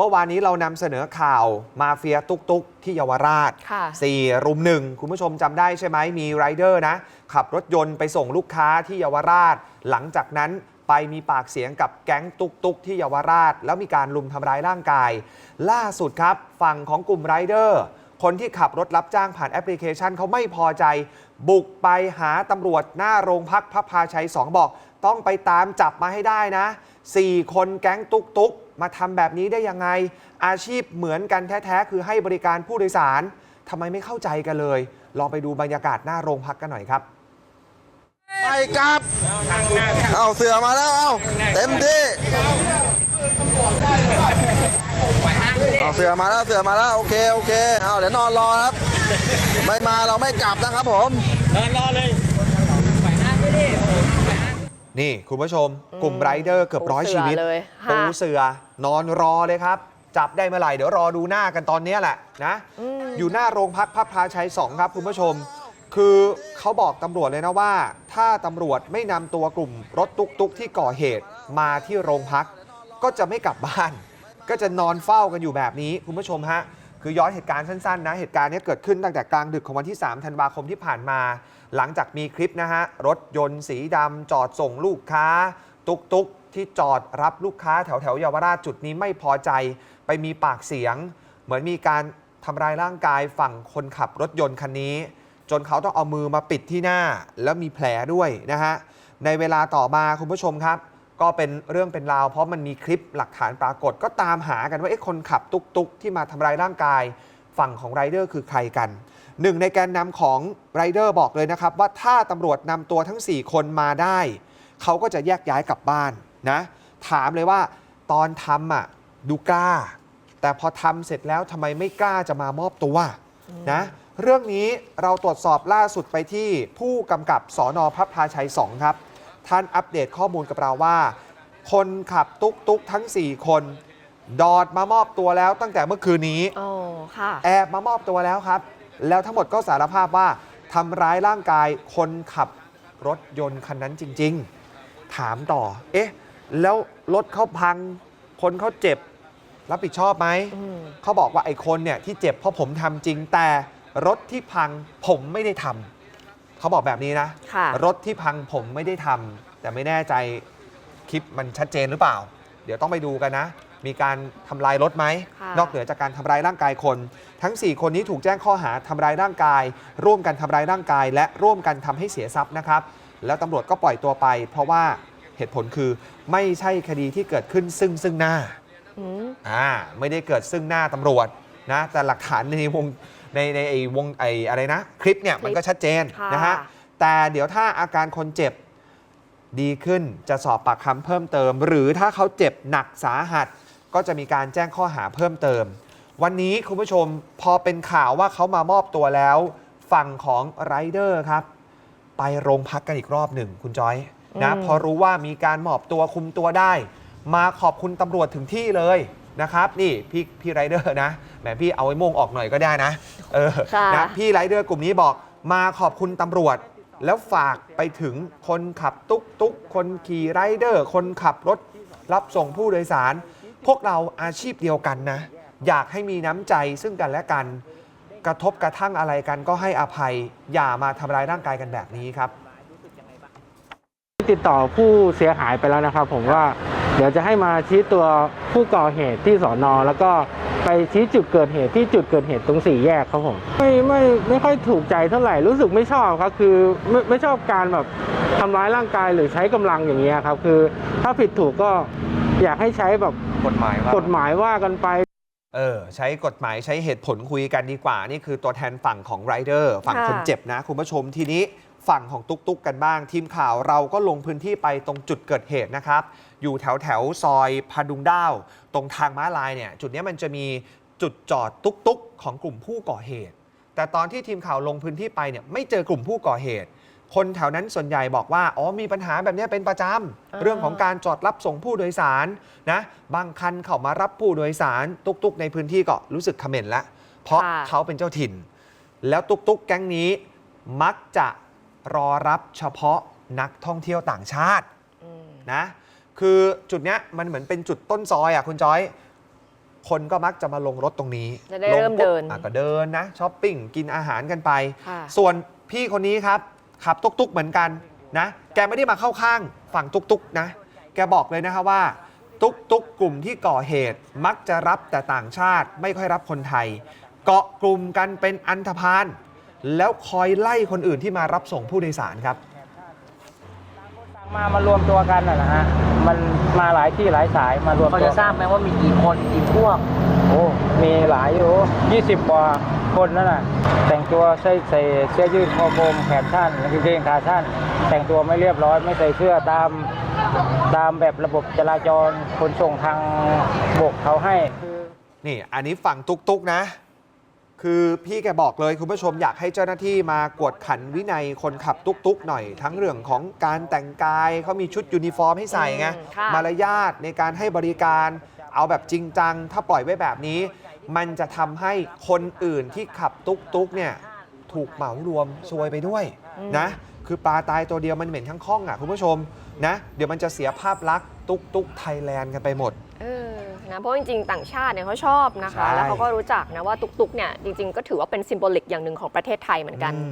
เมื่อวานนี้เรานำเสนอข่าวมาเฟียตุกตุกที่เยาวราชค่ะสี่รุมหนึ่งคุณผู้ชมจำได้ใช่ไหมมีไรเดอร์นะ ขับรถยนต์ไปส่งลูกค้าที่เยาวราช หลังจากนั้นไปมีปากเสียงกับแก๊งตุกตุกที่เยาวราช แล้วมีการลุมทำร้ายร่างกาย ล่าสุดครับ ฝั่งของกลุ่มไรเดอร์คนที่ขับรถรับจ้างผ่านแอปพลิเคชันเขาไม่พอใจ บุกไปหาตำรวจหน้าโรงพักพระพาชัย 2 บอก ต้องไปตามจับมาให้ได้นะ 4 คนแก๊งตุกตุก มาทำแบบนี้ได้ยังไง อาชีพเหมือนกันแท้ๆ คือให้บริการผู้โดยสารทำไมไม่เข้าใจกันเลย ลองไปดูบรรยากาศหน้าโรงพักกันหน่อยครับ ไปกลับ เอาเสือมาแล้วเอาเต็มที่เอาเสือมาแล้วเสือมาแล้วโอเคโอเคเอาเดี๋ยวนอนรอครับ ไม่มาเราไม่กลับนะครับผมนี่ คุณผู้ชม กลุ่มไรเดอร์เกือบร้อยปูเสือชีวิตเลยค่ะปูเสือ นอนรอเลยครับ จับได้เมื่อไหร่เดี๋ยวรอดูหน้ากันตอนเนี้ยแหละนะอืมอยู่หน้าโรงพักพระพลาชัย2ครับคุณผู้ชม คือเขาบอกตำรวจเลยนะว่า ถ้าตำรวจไม่นำตัวกลุ่มรถตุกตุกๆที่ก่อเหตุมาที่โรงพัก ก็จะไม่กลับบ้าน ก็จะนอนเฝ้ากันอยู่แบบนี้คุณผู้ชมฮะคือย้อนเหตุการณ์สั้นๆนะ เหตุการณ์นี้เกิดขึ้นตั้งแต่กลางดึกของวันที่ 3 ธันวาคมที่ผ่านมา หลังจากมีคลิปนะฮะ รถยนต์สีดำจอดส่งลูกค้า ตุกตุกๆ ที่จอดรับลูกค้าแถวแถวเยาวราชจุดนี้ไม่พอใจ ไปมีปากเสียง เหมือนมีการทำร้ายร่างกายฝั่งคนขับรถยนต์คันนี้ จนเขาต้องเอามือมาปิดที่หน้า แล้วมีแผลด้วยนะฮะในเวลาต่อมาคุณผู้ชมครับ ก็เป็นเรื่องเป็นราว เพราะมันมีคลิปหลักฐานปรากฏก็ตามหากันว่าเอ๊ะคนขับตุกตุกๆที่มาทำร้ายร่างกาย ฝั่งของไรเดอร์คือใครกันหนึ่งในแกนนำของไรเดอร์บอกเลยนะครับ ว่าถ้าตำรวจนำตัวทั้ง 4 คนมาได้ เขาก็จะแยกย้ายกลับบ้าน นะถามเลยว่าตอนทำอะดูกล้า แต่พอทำเสร็จแล้วทำไมไม่กล้าจะมามอบตัวนะเรื่องนี้เราตรวจสอบล่าสุดไปที่ผู้กำกับสอนอพระพลาชัย 2 ครับ ท่านอัปเดตข้อมูลกับเราว่า คนขับตุกตุกๆทั้ง 4 คน ดอดมามอบตัวแล้วตั้งแต่เมื่อคืนนี้โอ้ค่ะแอบมามอบตัวแล้วครับ แล้วทั้งหมดก็สารภาพว่าทำร้ายร่างกายคนขับรถยนต์คันนั้นจริง ๆ ถามต่อ เอ๊ะ แล้วรถเขาพัง คนเขาเจ็บ รับผิดชอบไหมอืมเขาบอกว่าไอ้คนเนี่ยที่เจ็บเพราะผมทำจริงแต่รถที่พังผมไม่ได้ทำเขาบอกแบบนี้นะ ค่ะ รถที่พังผมไม่ได้ทำแต่ไม่แน่ใจคลิปมันชัดเจนหรือเปล่า เดี๋ยวต้องไปดูกันนะ มีการทำลายรถไหม ค่ะ นอกเหนือจากการทำร้ายร่างกายคน ทั้ง 4 คนนี้ถูกแจ้งข้อหาทำร้ายร่างกาย ร่วมกันทำร้ายร่างกาย และร่วมกันทำให้เสียทรัพย์นะครับ แล้วตำรวจก็ปล่อยตัวไป เพราะว่า เหตุผลคือไม่ใช่คดีที่เกิดขึ้นซึ่งซึ่งหน้าอืมอ่าไม่ได้เกิดซึ่งหน้าตำรวจนะแต่หลักฐานในวงในในไอ้วงไอ้อะไรนะ คลิปเนี่ยมันก็ชัดเจนค่ะนะฮะแต่เดี๋ยวถ้าอาการคนเจ็บดีขึ้นจะสอบปากคำเพิ่มเติม หรือถ้าเขาเจ็บหนักสาหัส ก็จะมีการแจ้งข้อหาเพิ่มเติม วันนี้คุณผู้ชมพอเป็นข่าวว่าเขามามอบตัวแล้ว ฝั่งของไรเดอร์ครับ ไปโรงพักกันอีกรอบหนึ่งคุณจอย นะอืมพอรู้ว่ามีการมอบตัวคุมตัวได้ มาขอบคุณตำรวจถึงที่เลยนะครับ นี่พี่พี่ไรเดอร์นะแหมพี่เอาไอ้โม่งออกหน่อยก็ได้นะ เออค่ะนะพี่ไรเดอร์กลุ่มนี้บอกมาขอบคุณตำรวจ แล้วฝากไปถึงคนขับตุ๊กตุ๊กคนขี่ไรเดอร์ คนขับรถรับส่งผู้โดยสาร พวกเราอาชีพเดียวกันนะ อยากให้มีน้ำใจซึ่งกันและกัน กระทบกระทั่งอะไรกันก็ให้อภัย อย่ามาทำร้ายร่างกายกันแบบนี้ครับ ติดต่อผู้เสียหายไปแล้วนะครับ ผมว่าเดี๋ยวจะให้มาชี้ตัวผู้ก่อเหตุที่สอนอแล้วก็ไปชี้จุดเกิดเหตุที่จุดเกิดเหตุตรงสี่แยกครับผมไม่ไม่ไม่ค่อยถูกใจเท่าไหร่รู้สึกไม่ชอบครับคือไม่ไม่ชอบการแบบทำร้ายร่างกายหรือใช้กำลังอย่างเงี้ยครับ คือถ้าผิดถูกก็อยากให้ใช้แบบกฎหมายว่ากฎหมายว่ากันไป เออใช้กฎหมายใช้เหตุผลคุยกันดีกว่า นี่คือตัวแทนฝั่งของไรเดอร์ฝั่งค่ะคนเจ็บนะ คุณผู้ชมทีนี้ ฝั่งของตุ๊กตุ๊กกันบ้าง ทีมข่าวเราก็ลงพื้นที่ไปตรงจุดเกิดเหตุนะครับ อยู่แถวแถวซอยพดุงด้าว ตรงทางม้าลายเนี่ยจุดเนี้ยมันจะมีจุดจอดตุ๊กตุ๊กของกลุ่มผู้ก่อเหตุ แต่ตอนที่ทีมข่าวลงพื้นที่ไปเนี่ยไม่เจอกลุ่มผู้ก่อเหตุ คนแถวนั้นส่วนใหญ่บอกว่าอ๋อมีปัญหาแบบเนี้ยเป็นประจำเรื่องของการจอดรับส่งผู้โดยสารนะบางคันเข้ามารับผู้โดยสารตุกๆในพื้นที่ก็รู้สึกเขม่นแล้วเพราะค่ะเขาเป็นเจ้าถิ่น แล้วตุกๆแก๊งนี้มักจะ รอรับเฉพาะนักท่องเที่ยวต่างชาติอืมนะคือจุดเนี้ยมันเหมือนเป็นจุดต้นซอยอะคุณจอย คนก็มักจะมาลงรถตรงนี้จะได้ลงเริ่มปุ๊บเดิน อะก็เดินนะช้อปปิ้งกินอาหารกันไป ค่ะ ส่วนพี่คนนี้ครับ ขับตุกตุกๆเหมือนกันนะ แกไม่ได้มาเข้าข้างฝั่งตุกตุกๆนะ แกบอกเลยนะคะว่าตุกตุกๆกลุ่มที่ก่อเหตุมักจะรับแต่ต่างชาติไม่ค่อยรับคนไทย เกาะกลุ่มกันเป็นอันธพาล แล้วคอยไล่คนอื่นที่มารับส่งผู้โดยสารครับ มามารวมตัวกันนะนะฮะ มันมาหลายที่หลายสายมารวมพอตัวจะทราบไหมว่ามีกี่คนกี่พวก โอ้ มีหลายอยู่20กว่าคนนั่นน่ะ แต่งตัวใส่ใส่เสื้อยืดคอกลมแขนสั้นกางเกงขาสั้น แต่งตัวไม่เรียบร้อยไม่ใส่เสื้อตาม ตามแบบระบบจราจรขนส่งทางบกเขาให้คือนี่ อันนี้ฝั่งตุกตุกๆนะ คือพี่แกบอกเลยคุณผู้ชมอยากให้เจ้าหน้าที่มากวดขันวินัยคนขับตุกตุกๆหน่อย ทั้งเรื่องของการแต่งกายเขามีชุดยูนิฟอร์มให้ใส่ไงอืมค่ะ มารยาทในการให้บริการ เอาแบบจริงจัง ถ้าปล่อยไว้แบบนี้ มันจะทำให้คนอื่นที่ขับตุกตุกๆเนี่ยถูกเหมารวมซวยไปด้วยนะ คือปลาตายตัวเดียวมันเหม็นทั้งข้องอะคุณผู้ชมนะ เดี๋ยวมันจะเสียภาพลักษณ์ตุกตุกไทยแลนด์กันไปหมดเออนะ เพราะจริงๆ ต่างชาติเนี่ยเขาชอบนะคะแล้วเขาก็รู้จักนะว่าตุกๆเนี่ยจริงๆ ก็ถือว่าเป็นซิมโบลิกอย่างหนึ่งของประเทศไทยเหมือนกัน อ